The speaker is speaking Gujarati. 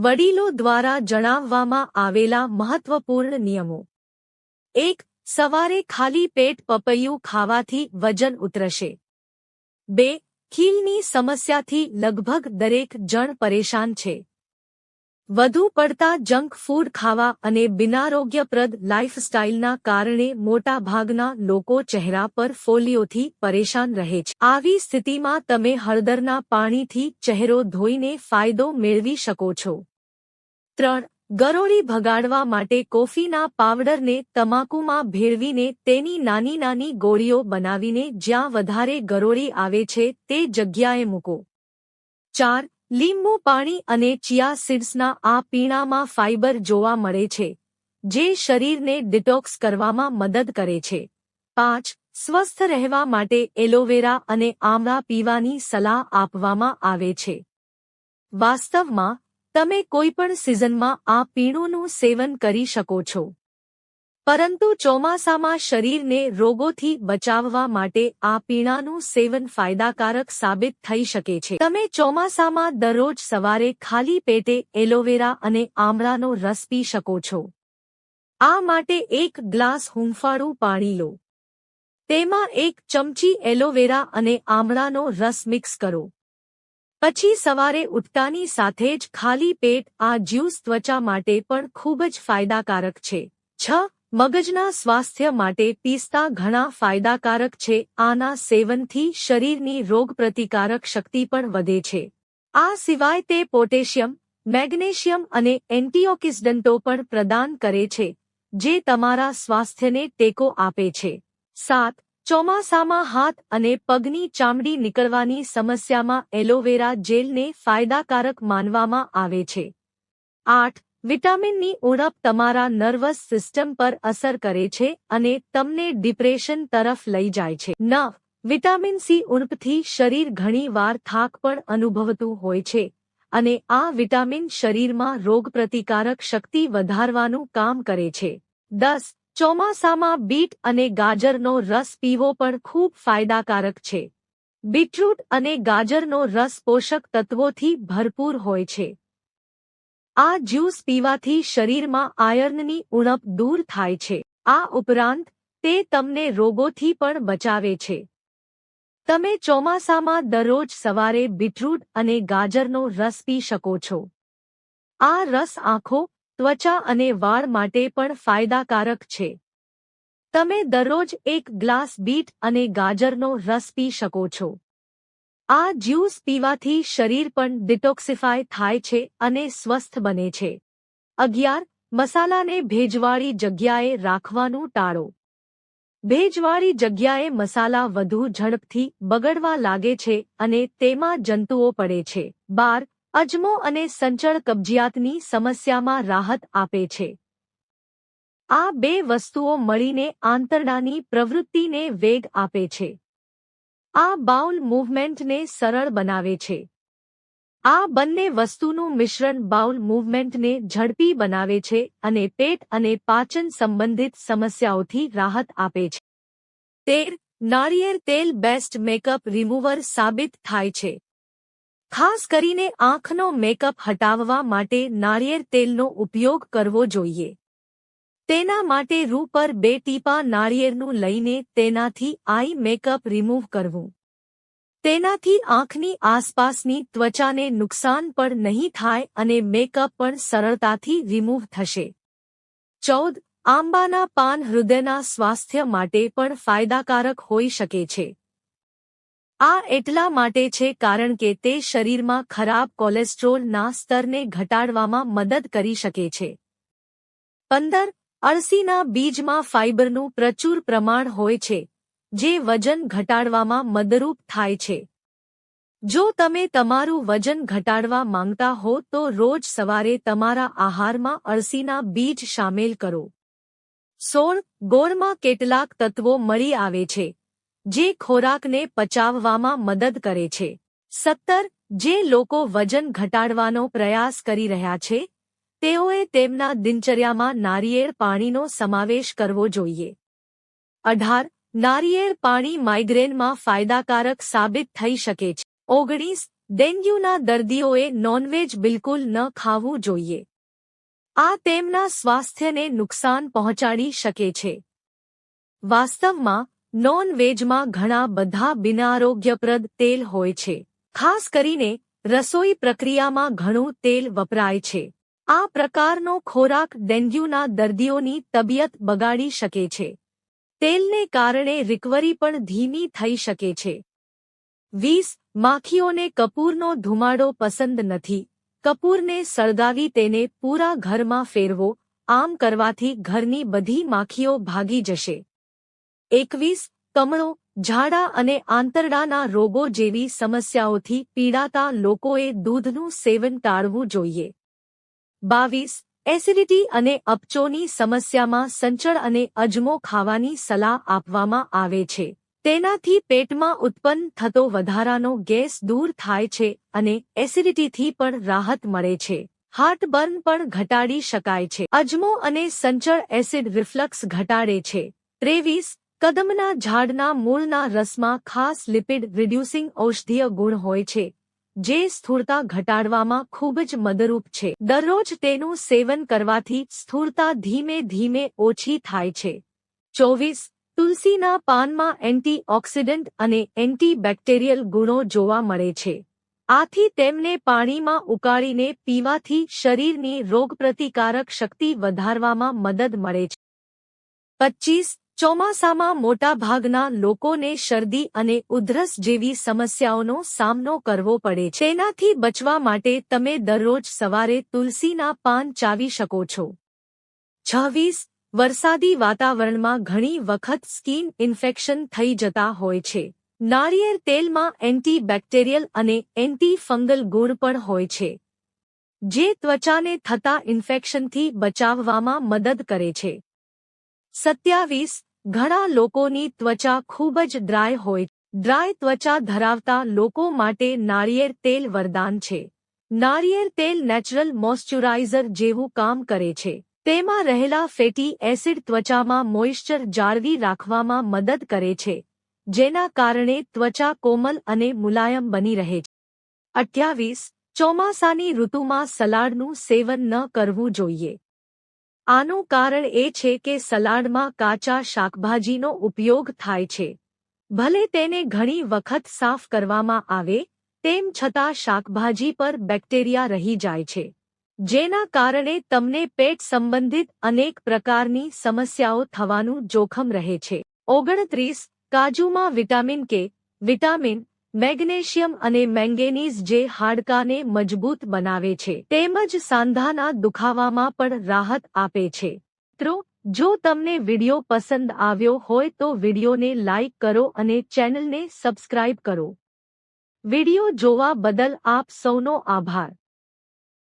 વડીલો દ્વારા જણાવવામાં આવેલા મહત્વપૂર્ણ નિયમો. એક, સવારે ખાલી પેટ પપૈયું ખાવાથી વજન ઉતરશે. બે, ખીલની સમસ્યાથી લગભગ દરેક જણ પરેશાન છે. વધુ પડતા જંક ફૂડ ખાવા અને બિનારોગ્યપ્રદ લાઇફસ્ટાઇલના કારણે મોટાભાગના લોકો ચહેરા પર ફોલિયોથી પરેશાન રહે છે. આવી સ્થિતિમાં તમે હળદરના પાણીથી ચહેરો ધોઈને ફાયદો મેળવી શકો છો. ત્રણ, ગરોળી ભગાડવા માટે કોફીના પાવડરને તમાકુમાં ભેળવીને તેની નાની નાની ગોળીઓ બનાવીને જ્યાં વધારે ગરોળી આવે છે તે જગ્યાએ મૂકો. ચાર, લીંબુ પાણી અને ચિયા સીડ્સના આ પીણામાં ફાઇબર જોવા મળે છે, જે શરીરને ડિટોક્સ કરવામાં મદદ કરે છે. પાંચ, સ્વસ્થ રહેવા માટે એલોવેરા અને આમળા પીવાની સલાહ આપવામાં આવે છે. વાસ્તવમાં તમે કોઈપણ સિઝનમાં આ પીણુંનું સેવન કરી શકો છો. પરંતુ ચોમાસામાં શરીરને રોગોથી બચાવવા માટે આ પીણાનું સેવન ફાયદાકારક સાબિત થઈ શકે છે. તમે ચોમાસામાં દરરોજ સવારે ખાલી પેટે એલોવેરા અને આમળાનો રસ પી શકો છો. આ માટે એક ગ્લાસ હૂંફાળું પાણી લો. તેમાં એક ચમચી એલોવેરા અને આમળાનો રસ મિક્સ કરો. પછી સવારે ઉઠતાની સાથે જ ખાલી પેટ આ જ્યુસ ત્વચા માટે પણ ખૂબ જ ફાયદાકારક છે. છ, મગજના સ્વાસ્થ્ય માટે પિસ્તા ઘણા ફાયદાકારક છે. આના સેવનથી શરીરની રોગપ્રતિકારક શક્તિ પણ વધે છે. આ સિવાય તે પોટેશિયમ, મેગ્નેશિયમ અને એન્ટીઓક્સિડન્ટો પણ પ્રદાન કરે છે, જે તમારા સ્વાસ્થ્યને ટેકો આપે છે. સાત ચોમાસામાં હાથ અને પગની ચામડી નીકળવાની સમસ્યામાં એલોવેરા જેલને ફાયદાકારક માનવામાં આવે છે. આઠ, વિટામિનની ઉણપ તમારા નર્વસ સિસ્ટમ પર અસર કરે છે અને તમને ડિપ્રેશન તરફ લઈ જાય છે. નવ, વિટામિન સી ઉણપથી શરીર ઘણીવાર થાક પણ અનુભવતું હોય છે અને આ વિટામિન શરીરમાં રોગપ્રતિકારક શક્તિ વધારવાનું કામ કરે છે. દસ ચોમાસામાં બીટ અને ગાજરનો રસ પીવો પણ ખૂબ ફાયદાકારક છે. બીટરૂટ અને ગાજરનો રસ પોષક તત્વોથી ભરપૂર હોય છે. આ જ્યુસ પીવાથી શરીરમાં આયર્નની ઉણપ દૂર થાય છે. આ ઉપરાંત, તે તમને રોગોથી પણ બચાવે છે. તમે ચોમાસામાં દરરોજ સવારે બીટરૂટ અને ગાજરનો રસ પી શકો છો. આ રસ આંખો ત્વચા અને વાળ માટે પણ ફાયદાકારક છે. તમે દરરોજ એક ગ્લાસ બીટ અને ગાજરનો રસ પી શકો છો. આ જ્યુસ પીવાથી શરીર પણ ડિટોક્સિફાય થાય છે અને સ્વસ્થ બને છે. અગિયાર, મસાલાને ભેજવાળી જગ્યાએ રાખવાનું ટાળો. ભેજવાળી જગ્યાએ મસાલા વધુ ઝડપથી બગડવા લાગે છે અને તેમાં જંતુઓ પડે છે. બાર અજમો અને સંચળ કબજિયાતની સમસ્યામાં રાહત આપે છે. આ બે વસ્તુઓ મળીને આંતરડાની પ્રવૃત્તિને વેગ આપે છે. આ બાઉલ મૂવમેન્ટને સરળ બનાવે છે. આ બંને વસ્તુનું મિશ્રણ બાઉલ મૂવમેન્ટને ઝડપી બનાવે છે અને પેટ અને પાચન સંબંધિત સમસ્યાઓથી રાહત આપે છે. તેર નાળિયેર તેલ બેસ્ટ મેકઅપ રિમૂવર સાબિત થાય છે. ખાસ કરીને આંખનો મેકઅપ હટાવવા માટે નાળિયેર તેલનો ઉપયોગ કરવો જોઈએ. તેના માટે રૂ પર બે ટીપા નાળિયેરનું લઈને તેનાથી આઈ મેકઅપ રિમૂવ કરવું. તેનાથી આંખની આસપાસની ત્વચાને નુકસાન પણ નહીં થાય અને મેકઅપ પણ સરળતાથી રિમૂવ થશે. ચૌદ, આંબાના પાન હૃદયના સ્વાસ્થ્ય માટે પણ ફાયદાકારક હોઈ શકે છે. આ એટલા માટે છે કારણ કે તે શરીરમાં ખરાબ કોલેસ્ટ્રોલના સ્તરને ઘટાડવામાં મદદ કરી શકે છે. પંદર અળસીના બીજમાં ફાઇબરનું પ્રચુર પ્રમાણ હોય છે, જે વજન ઘટાડવામાં મદરૂપ થાય છે. જો તમે તમારું વજન ઘટાડવા માંગતા હો તો રોજ સવારે તમારા આહારમાં અળસીના બીજ સામેલ કરો. સોળ, ગોળમાં કેટલાક તત્વો મળી આવે છે. જે ખોરાકને પચાવવામાં મદદ કરે છે. સત્તર, જે લોકો વજન ઘટાડવાનો પ્રયાસ કરી રહ્યા છે, તેઓએ તેમના દિનચર્યામાં નારિયેળ પાણીનો સમાવેશ કરવો જોઈએ. અઢાર, નારિયેળ પાણી માઇગ્રેનમાં ફાયદાકારક સાબિત થઈ શકે છે. ઓગણીસ, ડેન્ગ્યુના દર્દીઓએ નોનવેજ બિલકુલ ન ખાવું જોઈએ. આ તેમના સ્વાસ્થ્યને નુકસાન પહોંચાડી શકે છે. વાસ્તવમાં નોનવેજમાં ઘણા બધા બિનઆરોગ્યપ્રદ તેલ હોય છે. ખાસ કરીને રસોઈ પ્રક્રિયામાં ઘણું તેલ વપરાય છે. આ પ્રકારનો ખોરાક ડેન્ગ્યુના દર્દીઓની તબિયત બગાડી શકે છે. તેલને કારણે રિકવરી પણ ધીમી થઈ શકે છે. વીસ માખીઓને કપૂરનો ધુમાડો પસંદ નથી. કપૂરને સળગાવી તેને પૂરા ઘરમાં ફેરવો. આમ કરવાથી ઘરની બધી માખીઓ ભાગી જશે. એકવીસ કમળો ઝાડા અને આંતરડાના રોગો જેવી સમસ્યાઓથી પીડાતા લોકોએ દૂધનું સેવન ટાળવું જોઈએ. બાવીસ, એસિડિટી અને અપચોની સમસ્યામાં સંચળ અને અજમો ખાવાની સલાહ આપવામાં આવે છે. તેનાથી પેટમાં ઉત્પન્ન થતો વધારાનો ગેસ દૂર થાય છે અને એસિડિટીથી પણ રાહત મળે છે. હાર્ટબર્ન પણ ઘટાડી શકાય છે. અજમો અને સંચળ એસિડ રિફ્લક્સ ઘટાડે છે. ત્રેવીસ કદમના ઝાડના મૂળના રસમાં ખાસ લિપિડ રિડ્યુસિંગ ઔષધીય ગુણ હોય છે, જે સ્થૂળતા ઘટાડવામાં ખૂબ જ મદરૂપ છે. દરરોજ તેનું સેવન કરવાથી સ્થૂળતા ધીમે ધીમે ઓછી થાય છે. ચોવીસ, તુલસીના પાનમાં એન્ટીઓક્સિડન્ટ અને એન્ટીબેક્ટેરિયલ ગુણો જોવા મળે છે. આથી તેમને પાણીમાં ઉકાળીને પીવાથી શરીરની રોગપ્રતિકારક શક્તિ વધારવામાં મદદ મળે છે. પચીસ ચોમાસામાં મોટાભાગના લોકોને શરદી અને ઉધરસ જેવી સમસ્યાઓનો સામનો કરવો પડે છે. તેનાથી બચવા માટે તમે દરરોજ સવારે તુલસીના પાન ચાવી શકો છો. છવ્વીસ, વરસાદી વાતાવરણમાં ઘણી વખત સ્કીન ઇન્ફેક્શન થઈ જતા હોય છે. નારિયેળ તેલમાં એન્ટીબેક્ટેરિયલ અને એન્ટી ફંગલ ગુણ પણ હોય છે, જે ત્વચાને થતા ઇન્ફેક્શનથી બચાવવામાં મદદ કરે છે. સત્યાવીસ ઘણા લોકોની ત્વચા ખૂબ જ ડ્રાય હોય ડ્રાય ત્વચા ધરાવતા લોકો માટે નાળિયેર તેલ વરદાન છે. નાળિયેર તેલ નેચરલ મોઇશ્ચરાઇઝર જેવું કામ કરે છે. તેમાં રહેલા ફેટી એસિડ ત્વચામાં મોઇશ્ચર જાળવી રાખવામાં મદદ કરે છે, જેના કારણે ત્વચા કોમલ અને મુલાયમ બની રહે છે. અઠ્યાવીસ, ચોમાસાની ઋતુમાં સલાડનું સેવન ન કરવું જોઈએ. આનું કારણ એ છે કે સલાડમાં કાચા શાકભાજીનો ઉપયોગ થાય છે. ભલે તેને ઘણી વખત સાફ કરવામાં આવે, તેમ છતાં શાકભાજી પર બેક્ટેરિયા રહી જાય છે. જેના કારણે તમને પેટ સંબંધિત અનેક પ્રકારની સમસ્યાઓ થવાનું જોખમ રહે છે. ઓગણત્રીસ, કાજુમાં વિટામિન કે, વિટામિન મેગ્નેશિયમ અને મેંગેનીઝ જે હાડકાને મજબૂત બનાવે છે, તેમજ સાંધાના દુખાવામાં પણ રાહત આપે છે. મિત્રો જો તમને વિડિયો પસંદ આવ્યો હોય તો વિડિયોને લાઇક કરો અને ચેનલને સબસ્ક્રાઇબ કરો. વિડિયો જોવા બદલ આપ સૌનો આભાર.